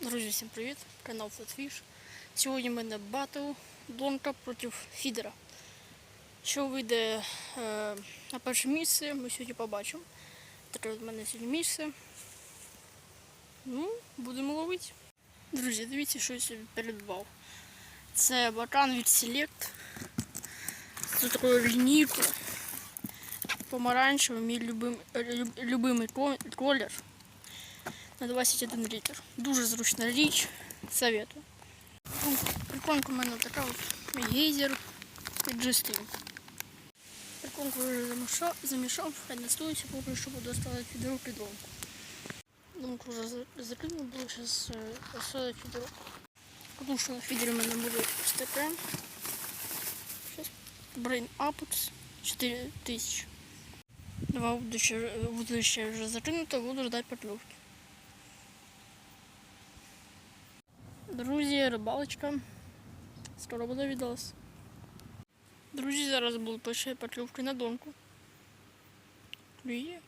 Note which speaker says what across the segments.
Speaker 1: Друзі, всім привіт! Канал Flatfish. Сьогодні в мене батл Донка проти Фідера. Що вийде е, на перше місце, ми сьогодні побачимо. Таке в мене сьогодні місце. Ну, будемо ловити. Друзі, дивіться, що я собі передбав. Це бакан від Select. З такою лінійкою. Помаранчевий, мій любим, люб, любимий колір на 21 літр. Дуже зручна річ, советую. Ну, Прикормка у мене така от гейзер від G-Stream. Прикормку вже замішав, замішав, хай настоїться, поки що буду ставити фідеру підломку. Думку вже за- закинув, буду зараз ставити фідеру. Тому що на фідері у мене буде таке. Зараз Brain Apex 4000. Два будущее вже закинуто, буду ждать поклевки. Друзі, рибалочка. Скоро буде відос. Друзі, зараз будуть пише покльовки на донку. Клює.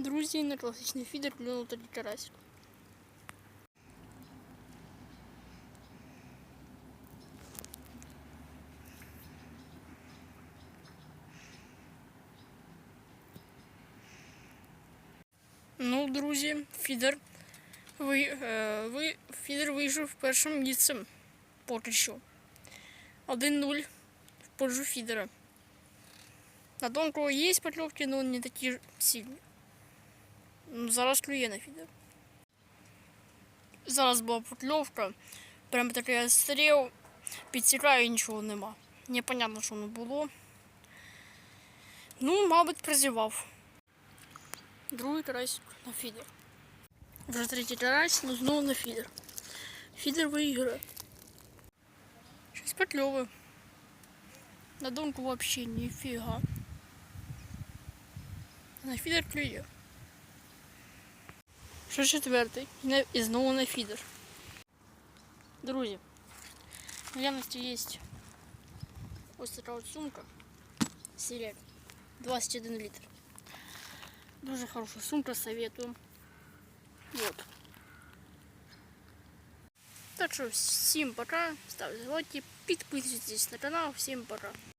Speaker 1: Друзі, на класичний фідер клюнув тоді карасик. Ну, друзі, фідер. Ви, е, ви, фідер вийшов першим місцем. Поки що. 1-0 в пользу фідера. На донку є покльовки, але не такі сильні. Ну, Зараз клює на фідер. Зараз була покльовка. Прям такий я стріл, підсікаю і нічого нема. Непонятно, що воно було. Ну, мабуть, прозівав. Другий карась на фідер. Вже третій карась, але знову на фідер. Фідер виграє. Щось покльове. На донку взагалі ніфіга. На фідер клює. Що четвертий? І на- І знову на фідер. Друзі, в наявності є ось така от сумка. Сірек. 21 літр. Дуже хороша сумка, советую. Вот. Так що всім пока. Ставте лайки, підписуйтесь на канал. Всім пока.